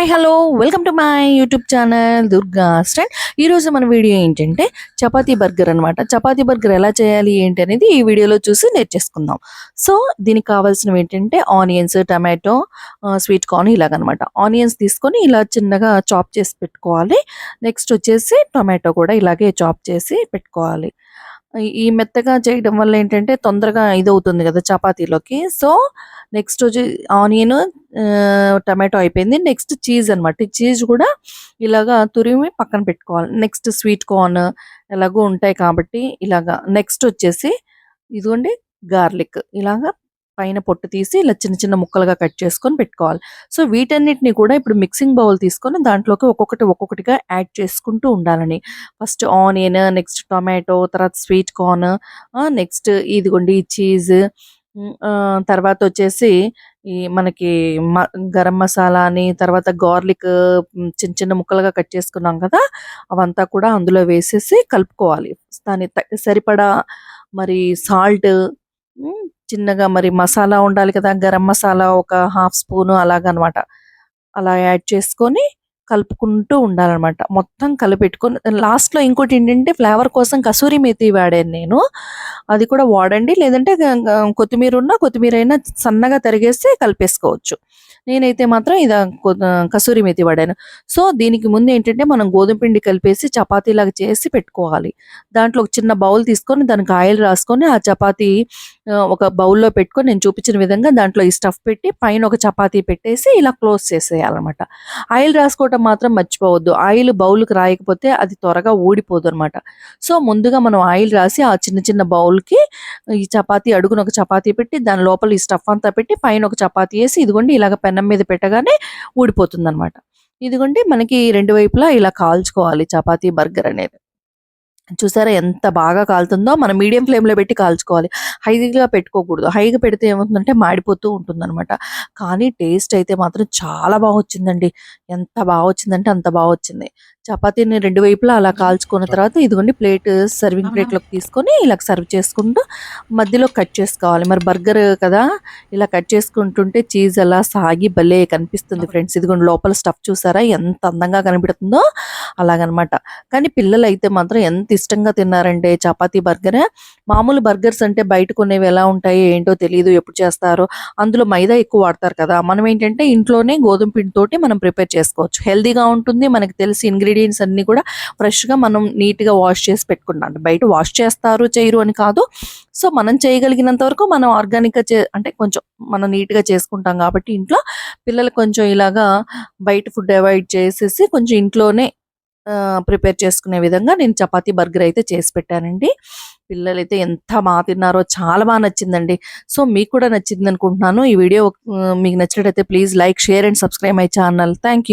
Hi hello welcome to my YouTube channel Durga stand ఈరోజు మన video ఏంటంటే chapati burger అనమాట చపాతీ బర్గర్ ఎలా చేయాలి ఏంటి అనేది ఈ వీడియోలో చూసి నేర్చేసుకుందాం. సో దీనికి కావాల్సినవి ఏంటంటే ఆనియన్స్ టమాటో స్వీట్ కార్న్ ఇలాగనమాట ఆనియన్స్ తీసుకొని ఇలా చిన్నగా చాప్ చేసి పెట్టుకోవాలి. నెక్స్ట్ వచ్చేసి టొమాటో కూడా ఇలాగే చాప్ చేసి పెట్టుకోవాలి. ఈ- మెత్తగా చేయడం వల్ల ఏంటంటే తొందరగా ఇది అవుతుంది కదా చపాతీలోకి. సో నెక్స్ట్ వచ్చి ఆనియన్ టమాటో అయిపోయింది. నెక్స్ట్ చీజ్ అనమాట ఈ చీజ్ కూడా ఇలాగా తురిమి పక్కన పెట్టుకోవాలి. నెక్స్ట్ స్వీట్ కార్న్ ఎలాగో ఉంటాయి కాబట్టి ఇలాగా. నెక్స్ట్ వచ్చేసి ఇదిగోండి గార్లిక్. ఇలాగా పైన పొట్టు తీసి ఇలా చిన్న చిన్న ముక్కలుగా కట్ చేసుకొని పెట్టుకోవాలి. సో వీటన్నిటిని కూడా ఇప్పుడు మిక్సింగ్ బౌల్ తీసుకొని దాంట్లోకి ఒక్కొక్కటి ఒక్కొక్కటిగా యాడ్ చేసుకుంటూ ఉండాలని. ఫస్ట్ ఆనియన్ నెక్స్ట్ టొమాటో తర్వాత స్వీట్ కార్న్ నెక్స్ట్ ఇదిగోండి చీజ్ తర్వాత వచ్చేసి ఈ మనకి మ- గరం మసాలా అని తర్వాత గార్లిక్ చిన్న చిన్న ముక్కలుగా కట్ చేసుకున్నాం కదా అవంతా కూడా అందులో వేసేసి కలుపుకోవాలి. దాని సరిపడా మరి సాల్ట్ చిన్నగా మరి మసాలా ఉండాలి కదా గరం మసాలా ఒక హాఫ్ స్పూన్ అలాగనమాట. అలా యాడ్ చేసుకొని కలుపుకుంటూ ఉండాలన్నమాట మొత్తం కలిపెట్టుకొని లాస్ట్లో ఇంకోటి ఏంటంటే ఫ్లేవర్ కోసం కసూరి మేతి వాడాను నేను. అది కూడా వాడండి లేదంటే కొత్తిమీర ఉన్నా కొత్తిమీర అయినా సన్నగా తరిగేస్తే కలిపేసుకోవచ్చు. నేనైతే మాత్రం ఇది కసూరి మేతి వాడాను. సో దీనికి ముందు ఏంటంటే మనం గోధుమ పిండి కలిపేసి చపాతీలాగా చేసి పెట్టుకోవాలి. దాంట్లో ఒక చిన్న బౌల్ తీసుకొని దానికి ఆయిల్ రాసుకొని ఆ చపాతీ ఒక బౌల్లో పెట్టుకొని నేను చూపించిన విధంగా దాంట్లో ఈ స్టఫ్ పెట్టి పైన ఒక చపాతీ పెట్టేసి ఇలా క్లోజ్ చేసేయాలన్నమాట. ఆయిల్ రాసుకోవటం మాత్రం మర్చిపోవద్దు. ఆయిల్ బౌల్కి రాయకపోతే అది త్వరగా ఊడిపోదు అనమాట సో ముందుగా మనం ఆయిల్ రాసి ఆ చిన్న చిన్న బౌల్కి ఈ చపాతీ అడుగున ఒక చపాతీ పెట్టి దాని లోపల ఈ స్టఫ్ అంతా పెట్టి పైన ఒక చపాతీ వేసి ఇదిగోండి ఇలాగ పెనం మీద పెట్టగానే ఊడిపోతుంది అనమాట ఇదిగోండి మనకి రెండు వైపులా ఇలా కాల్చుకోవాలి చపాతీ బర్గర్ అనేది. చూసారా ఎంత బాగా కాలుతుందో? మనం మీడియం ఫ్లేమ్లో పెట్టి కాల్చుకోవాలి. హైగా పెట్టుకోకూడదు. హైగా పెడితే ఏమవుతుందంటే మాడిపోతూ ఉంటుంది కానీ టేస్ట్ అయితే మాత్రం చాలా బాగా వచ్చిందండి. ఎంత బాగా వచ్చిందంటే అంత బాగా వచ్చింది. చపాతీని రెండు వైపులా అలా కాల్చుకున్న తర్వాత ఇదిగోండి ప్లేట్ సర్వింగ్ ప్లేట్లోకి తీసుకొని ఇలా సర్వ్ చేసుకుంటూ మధ్యలో కట్ చేసుకోవాలి. మరి బర్గర్ కదా? ఇలా కట్ చేసుకుంటుంటే చీజ్ అలా సాగి భలే కనిపిస్తుంది ఫ్రెండ్స్ ఇదిగోండి లోపల స్టఫ్ చూసారా? ఎంత అందంగా కనిపిస్తుందో? అలాగనమాట. కానీ పిల్లలు అయితే మాత్రం ఎంత ఇష్టంగా తిన్నారంటే చపాతీ బర్గర్? మామూలు బర్గర్స్ అంటే బయట కొనేవి ఎలా ఉంటాయి ఏంటో తెలియదు ఎప్పుడు చేస్తారో. అందులో మైదా ఎక్కువ వాడతారు కదా. మనం ఏంటంటే ఇంట్లోనే గోధుమ పిండితోటి మనం ప్రిపేర్ చేసుకోవచ్చు. హెల్దీగా ఉంటుంది. మనకు తెలిసి ఇంగ్రీడియంట్స్ అన్ని కూడా ఫ్రెష్గా మనం నీట్గా వాష్ చేసి పెట్టుకున్నాం బయట వాష్ చేస్తారు చేయరు అని కాదు. సో మనం చేయగలిగినంత వరకు మనం ఆర్గానిక్గా చే అంటే కొంచెం మనం నీట్గా చేసుకుంటాం కాబట్టి ఇంట్లో పిల్లలు కొంచెం ఇలాగా బయట ఫుడ్ అవాయిడ్ చేసేసి కొంచెం ఇంట్లోనే ప్రిపేర్ చేసుకునే విధంగా నేను చపాతీ బర్గర్ అయితే చేసి పెట్టానండి. పిల్లలు అయితే ఎంత బాగా తిన్నారో చాలా బాగా నచ్చిందండి. సో మీకు కూడా నచ్చింది అనుకుంటున్నాను ఈ వీడియో మీకు నచ్చినట్టయితే please like share and subscribe my channel. Thank you